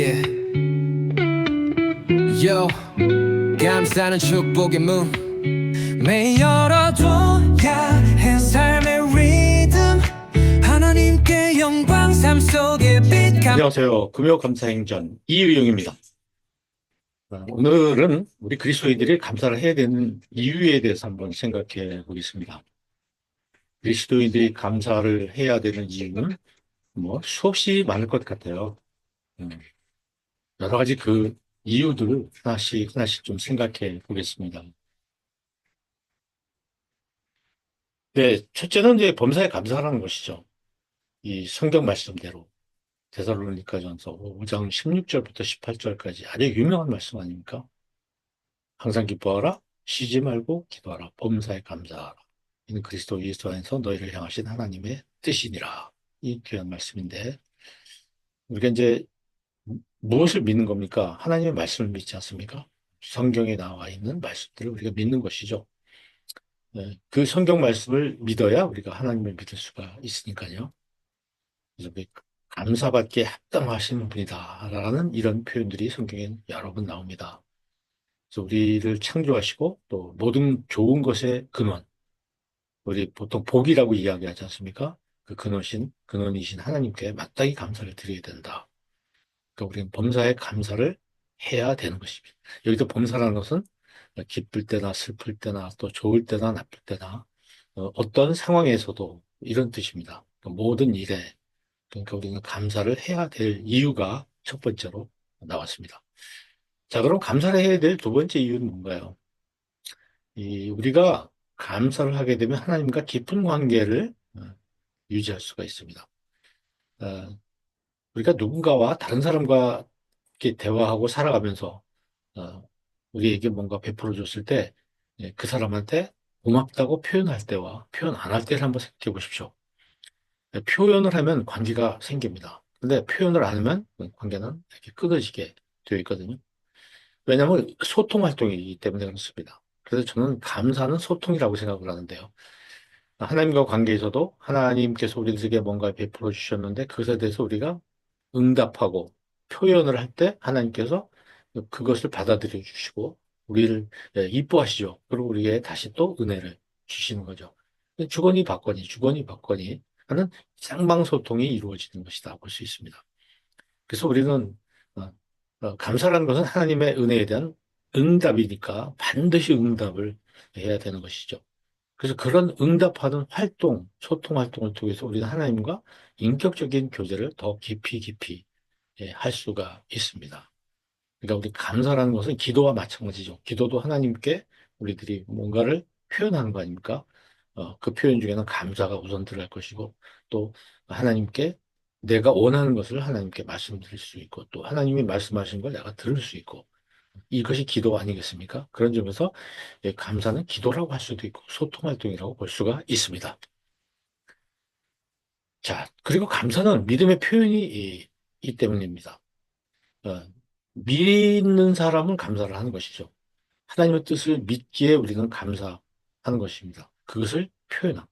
yeah. Yo, 감사는 축복의 문 매일 열어둬야 해 삶의 리듬 하나님께 영광 삶 속에 빛 감... 안녕하세요. 금요 감사행전 이유영입니다. 어, 오늘은 우리 그리스도인들이 감사를 해야 되는 이유에 대해서 한번 생각해 보겠습니다. 그리스도인들이 감사를 해야 되는 이유는 뭐 수없이 많을 것 같아요. 음, 여러 가지 그 이유들을 하나씩 하나씩 좀 생각해 보겠습니다. 네, 첫째는 이제 범사에 감사하는 것이죠. 이 성경 말씀대로. 데살로니가전서 5장 16절부터 18절까지 아주 유명한 말씀 아닙니까? 항상 기뻐하라, 쉬지 말고 기도하라, 범사에 감사하라. 이는 그리스도 예수 안에서 너희를 향하신 하나님의 뜻이니라. 이 귀한 말씀인데 우리가 이제 무엇을 믿는 겁니까? 하나님의 말씀을 믿지 않습니까? 성경에 나와 있는 말씀들을 우리가 믿는 것이죠. 네, 그 성경 말씀을 믿어야 우리가 하나님을 믿을 수가 있으니까요. 감사받기에 합당하신 분이다라는 이런 표현들이 성경에 여러 번 나옵니다. 그래서 우리를 창조하시고 또 모든 좋은 것의 근원, 우리 보통 복이라고 이야기하지 않습니까? 그 근원신, 근원이신 하나님께 마땅히 감사를 드려야 된다. 그러니까 우리는 범사에 감사를 해야 되는 것입니다. 여기서 범사라는 것은 기쁠 때나 슬플 때나 또 좋을 때나 나쁠 때나 어, 떤 상황에서도 이런 뜻입니다. 모든 일에 그러니까 우리는 감사를 해야 될 이유가 첫 번째로 나왔습니다. 자, 그럼 감사를 해야 될 두 번째 이유는 뭔가요? 이 우리가 감사를 하게 되면 하나님과 깊은 관계를 어, 유지할 수가 있습니다. 어, 우리가 누군가와 다른 사람과 이렇게 대화하고 살아가면서 어, 우리에게 뭔가 베풀어 줬을 때 그 사람한테 고맙다고 표현할 때와 표현 안 할 때를 한번 생각해 보십시오. 네, 표현을 하면 관계가 생깁니다. 근데 표현을 안 하면 관계는 이렇게 끊어지게 되어 있거든요. 왜냐하면 소통 활동이기 때문에 그렇습니다. 그래서 저는 감사는 소통이라고 생각을 하는데요. 하나님과 관계에서도 하나님께서 우리들에게 뭔가 베풀어 주셨는데 그것에 대해서 우리가 응답하고 표현을 할 때 하나님께서 그것을 받아들여 주시고 우리를 예, 이뻐하시죠. 그리고 우리에게 다시 또 은혜를 주시는 거죠. 주거니 받거니 주거니 받거니 하는 쌍방소통이 이루어지는 것이다 볼 수 있습니다. 그래서 우리는 어, 어, 감사라는 것은 하나님의 은혜에 대한 응답이니까 반드시 응답을 해야 되는 것이죠. 그래서 그런 응답하는 활동, 소통 활동을 통해서 우리는 하나님과 인격적인 교제를 더 깊이 깊이 예, 할 수가 있습니다. 그러니까 우리 감사라는 것은 기도와 마찬가지죠. 기도도 하나님께 우리들이 뭔가를 표현하는 거 아닙니까? 어, 그 표현 중에는 감사가 우선 들어갈 것이고 또 하나님께 내가 원하는 것을 하나님께 말씀드릴 수 있고 또 하나님이 말씀하신 걸 내가 들을 수 있고 이것이 기도 아니겠습니까? 그런 점에서 예, 감사는 기도라고 할 수도 있고 소통 활동이라고 볼 수가 있습니다. 자, 그리고 감사는 믿음의 표현이 이, 때문입니다. 어, 믿는 사람은 감사를 하는 것이죠. 하나님의 뜻을 믿기에 우리는 감사하는 것입니다. 그것을 표현함.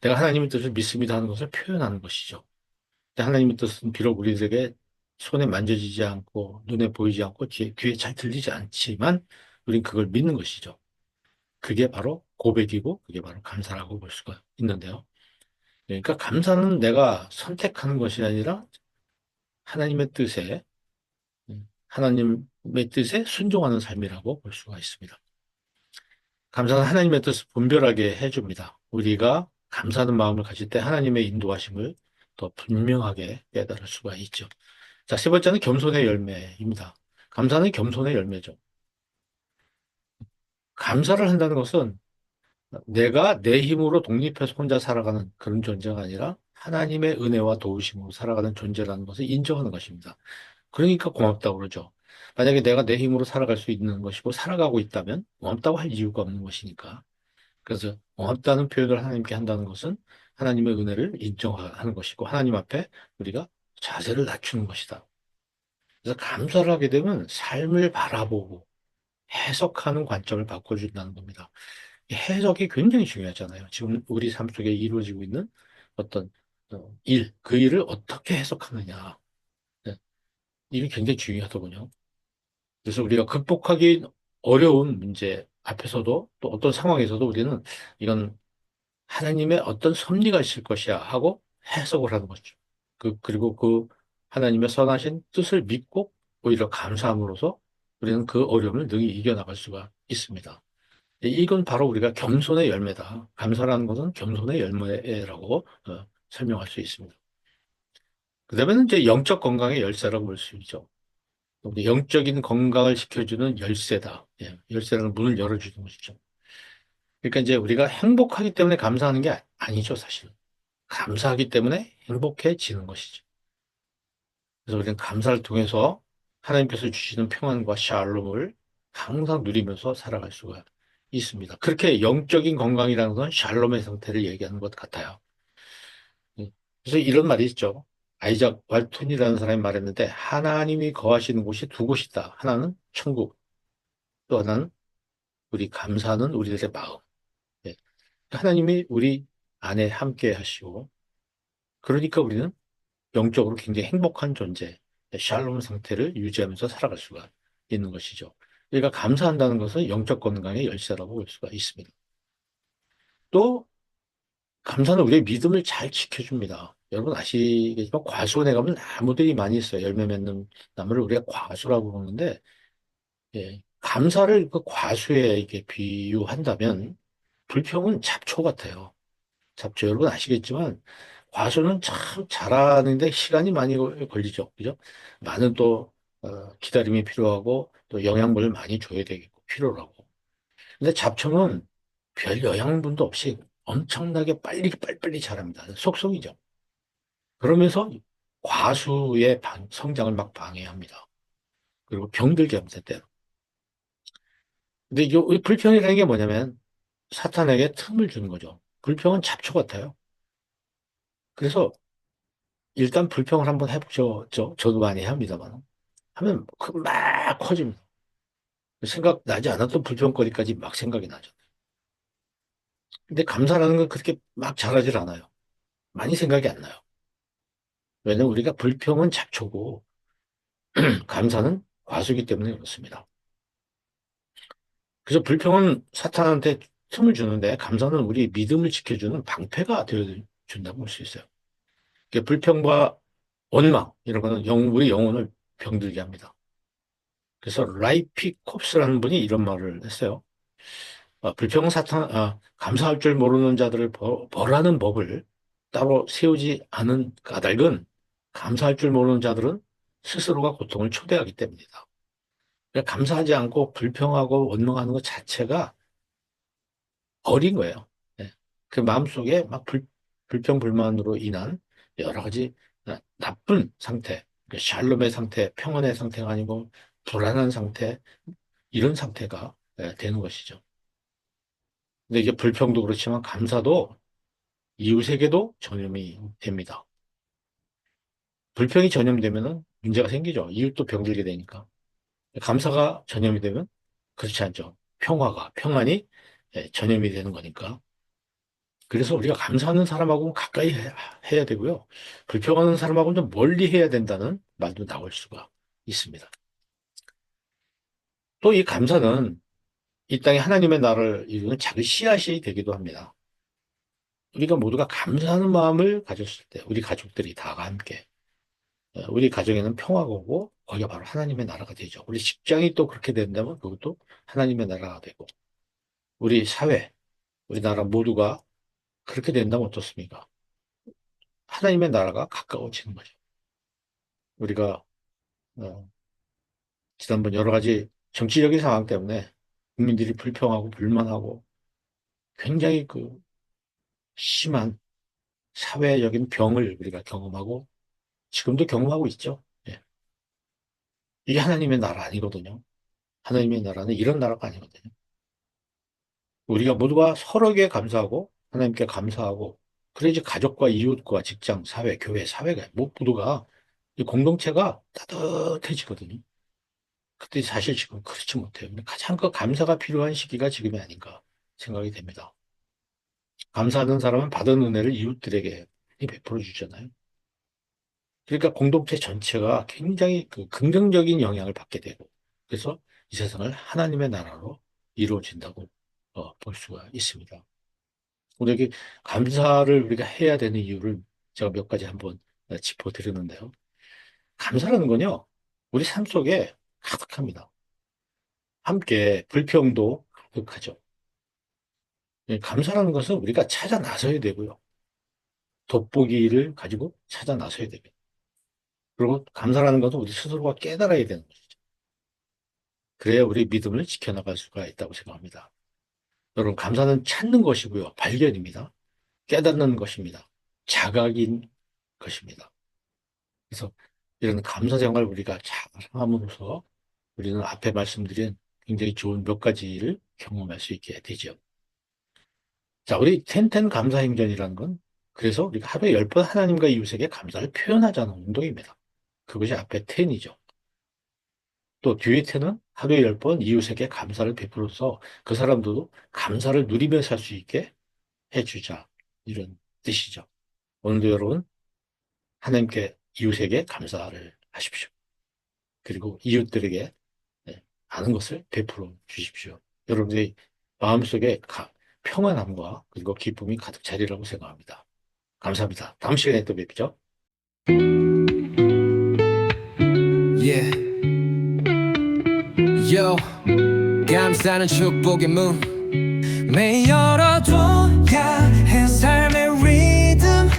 내가 하나님의 뜻을 믿습니다 하는 것을 표현하는 것이죠. 하나님의 뜻은 비록 우리들에게 손에 만져지지 않고 눈에 보이지 않고 귀에, 잘 들리지 않지만 우리는 그걸 믿는 것이죠. 그게 바로 고백이고 그게 바로 감사라고 볼 수가 있는데요. 그러니까 감사는 내가 선택하는 것이 아니라 하나님의 뜻에 하나님의 뜻에 순종하는 삶이라고 볼 수가 있습니다. 감사는 하나님의 뜻을 분별하게 해줍니다. 우리가 감사하는 마음을 가질 때 하나님의 인도하심을 더 분명하게 깨달을 수가 있죠. 자, 세 번째는 겸손의 열매입니다. 감사는 겸손의 열매죠. 감사를 한다는 것은 내가 내 힘으로 독립해서 혼자 살아가는 그런 존재가 아니라 하나님의 은혜와 도우심으로 살아가는 존재라는 것을 인정하는 것입니다. 그러니까 고맙다고 그러죠. 만약에 내가 내 힘으로 살아갈 수 있는 것이고 살아가고 있다면 고맙다고 할 이유가 없는 것이니까. 그래서 고맙다는 표현을 하나님께 한다는 것은 하나님의 은혜를 인정하는 것이고 하나님 앞에 우리가 자세를 낮추는 것이다. 그래서 감사를 하게 되면 삶을 바라보고 해석하는 관점을 바꿔준다는 겁니다. 해석이 굉장히 중요하잖아요. 지금 우리 삶 속에 이루어지고 있는 어떤 어, 일, 그 일을 어떻게 해석하느냐. 이게 굉장히 중요하더군요. 그래서 우리가 극복하기 어려운 문제 앞에서도 또 어떤 상황에서도 우리는 이건 하나님의 어떤 섭리가 있을 것이야 하고 해석을 하는 거죠. 그, 그리고 그 하나님의 선하신 뜻을 믿고 오히려 감사함으로써 우리는 그 어려움을 능히 이겨나갈 수가 있습니다. 이건 바로 우리가 겸손의 열매다. 감사라는 것은 겸손의 열매라고 어, 설명할 수 있습니다. 그 다음에는 이제 영적 건강의 열쇠라고 볼 수 있죠. 영적인 건강을 지켜주는 열쇠다. 예, 열쇠라는 문을 열어주는 것이죠. 그러니까 이제 우리가 행복하기 때문에 감사하는 게 아- 아니죠, 사실. 감사하기 때문에 행복해지는 것이죠. 그래서 우리는 감사를 통해서 하나님께서 주시는 평안과 샬롬을 항상 누리면서 살아갈 수가 있습니다. 그렇게 영적인 건강이라는 건 샬롬의 상태를 얘기하는 것 같아요. 예, 그래서 이런 말이 있죠. 아이작 왈톤이라는 사람이 말했는데 하나님이 거하시는 곳이 두 곳이다. 하나는 천국, 또 하나는 우리 감사하는 우리들의 마음. 예. 하나님이 우리 안에 함께 하시고 그러니까 우리는 영적으로 굉장히 행복한 존재, 샬롬 상태를 유지하면서 살아갈 수가 있는 것이죠. 우리가 감사한다는 것은 영적 건강의 열쇠라고 볼 수가 있습니다. 또 감사는 우리의 믿음을 잘 지켜줍니다. 여러분 아시겠지만 과수원에 가면 나무들이 많이 있어요. 열매 맺는 나무를 우리가 과수라고 부르는데 예, 감사를 그 과수에 이렇게 비유한다면 불평은 잡초 같아요. 잡초 여러분 아시겠지만 과수는 참 자라는데 시간이 많이 걸- 걸리죠. 그죠? 많은 또 어, 기다림이 필요하고 또 영양분을 많이 줘야 되겠고 필요하고. 근데 잡초는 별 영양분도 없이 엄청나게 빨리 빨리빨리 자랍니다. 속성이죠. 그러면서 과수의 방- 성장을 막 방해합니다. 그리고 병들게 합니다, 때로. 근데 이 불평이라는 게 뭐냐면 사탄에게 틈을 주는 거죠. 불평은 잡초 같아요. 그래서 일단 불평을 한번 해보죠. 저, 저도 많이 합니다만. 하면 그막 커집니다. 생각나지 않았던 불평거리까지 막 생각이 나죠. 근데 감사라는 건 그렇게 막 잘하질 않아요. 많이 생각이 안 나요. 왜냐면 우리가 불평은 잡초고 감사는 과수기 때문에 그렇습니다. 그래서 불평은 사탄한테 틈을 주는데 감사는 우리 믿음을 지켜주는 방패가 되어준다고 볼 수 있어요. 불평과 원망 이런 거는 영, 우리 영혼을 병들게 합니다. 그래서 라이피콥스라는 분이 이런 말을 했어요. 아, 불평 사탄, 아, 감사할 줄 모르는 자들을 벌, 벌하는 법을 따로 세우지 않은 까닭은 감사할 줄 모르는 자들은 스스로가 고통을 초래하기 때문이다. 그러니까 감사하지 않고 불평하고 원망하는 것 자체가 어린 거예요. 예. 그 마음속에 막 불, 불평, 불만으로 인한 여러 가지 나- 나쁜 상태, 그 샬롬의 상태, 평안의 상태가 아니고 불안한 상태, 이런 상태가 예, 되는 것이죠. 근데 이게 불평도 그렇지만 감사도 이웃에게도 전염이 됩니다. 불평이 전염되면은 문제가 생기죠. 이웃도 병들게 되니까. 감사가 전염이 되면 그렇지 않죠. 평화가, 평안이 예, 전염이 되는 거니까. 그래서 우리가 감사하는 사람하고는 가까이 해- 해야 되고요. 불평하는 사람하고는 좀 멀리 해야 된다는 말도 나올 수가 있습니다. 또 이 감사는 이 땅에 하나님의 나라를 이루는 작은 씨앗이 되기도 합니다. 우리가 모두가 감사하는 마음을 가졌을 때, 우리 가족들이 다 함께, 어, 우리 가정에는 평화가 오고, 거기가 바로 하나님의 나라가 되죠. 우리 직장이 또 그렇게 된다면 그것도 하나님의 나라가 되고, 우리 사회, 우리나라 모두가 그렇게 된다면 어떻습니까? 하나님의 나라가 가까워지는 거죠. 우리가, 어, 지난번 여러 가지 정치적인 상황 때문에 국민들이 불평하고 불만하고 굉장히 그 심한 사회적인 병을 우리가 경험하고 지금도 경험하고 있죠. 예. 이게 하나님의 나라 아니거든요. 하나님의 나라는 이런 나라가 아니거든요. 우리가 모두가 서로에게 감사하고 하나님께 감사하고 그래야지 가족과 이웃과 직장, 사회, 교회, 사회가 모두가 이 공동체가 따뜻해지거든요. 그때 사실 지금 그렇지 못해요. 가장 그 감사가 필요한 시기가 지금이 아닌가 생각이 됩니다. 감사하는 사람은 받은 은혜를 이웃들에게 베풀어 주잖아요. 그러니까 공동체 전체가 굉장히 그 긍정적인 영향을 받게 되고, 그래서 이 세상을 하나님의 나라로 이루어진다고 어, 볼 수가 있습니다. 우리에게 감사를 우리가 해야 되는 이유를 제가 몇 가지 한번 어, 짚어드리는데요. 감사라는 건요, 우리 삶 속에 가득합니다. 함께 불평도 가득하죠. 예, 감사라는 것은 우리가 찾아 나서야 되고요. 돋보기를 가지고 찾아 나서야 됩니다. 그리고 감사라는 것은 우리 스스로가 깨달아야 되는 것이죠. 그래야 우리 믿음을 지켜나갈 수가 있다고 생각합니다. 여러분, 감사는 찾는 것이고요. 발견입니다. 깨닫는 것입니다. 자각인 것입니다. 그래서 이런 감사 생활 우리가 잘 함으로써 우리는 앞에 말씀드린 굉장히 좋은 몇 가지를 경험할 수 있게 되죠. 자, 우리 텐텐 감사 행전이라는 건 그래서 우리가 하루에 열 번 하나님과 이웃에게 감사를 표현하자는 운동입니다. 그것이 앞에 텐이죠. 또 뒤에 텐은 하루에 열 번 이웃에게 감사를 베풀어서 그 사람들도 감사를 누리며 살 수 있게 해주자. 이런 뜻이죠. 오늘도 여러분, 하나님께 이웃에게 감사를 하십시오. 그리고 이웃들에게 네, 아는 것을 베풀어 주십시오. 여러분들의 마음속에 가- 평안함과 그리고 기쁨이 가득 차리라고 생각합니다. 감사합니다. 다음 시간에 또 뵙죠. Yo, 감사는 축복의 문. 매일 열어둬야 해 삶의 리듬.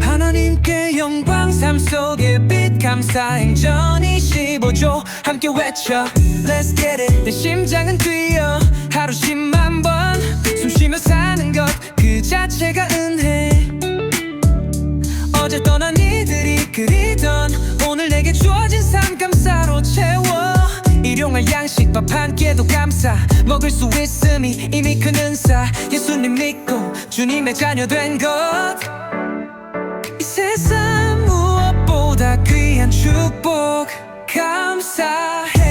하나님께 영광 삶 속의 빛 감사 행전이 15조 함께 외쳐. Let's get it. 내 심장은 뛰어. 하루 10만 번 숨 쉬며 사는 것 그 자체가 은혜. 어제 떠난 이들이 그리던 오늘 내게 주어진 삶 일용할 양식 밥 한 끼도 감사. 먹을 수 있음이 이미 큰 은사. 예수님 믿고 주님의 자녀 된 것. 이 세상 무엇보다 귀한 축복. 감사해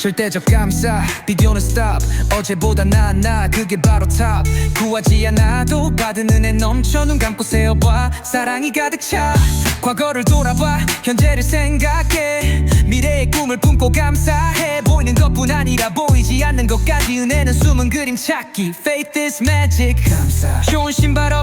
절대적 감사 비디오는 stop. 어제보다 나은 나. 그게 바로 top. 구하지 않아도 받은 은혜 넘쳐 눈 감고 세어봐. 사랑이 가득 차. 과거를 돌아봐. 현재를 생각해. 미래의 꿈을 품고 감사해. 보이는 것뿐 아니라 보이지 않는 것까지. 은혜는 숨은 그림 찾기. Faith is magic. 감사 좋은 신발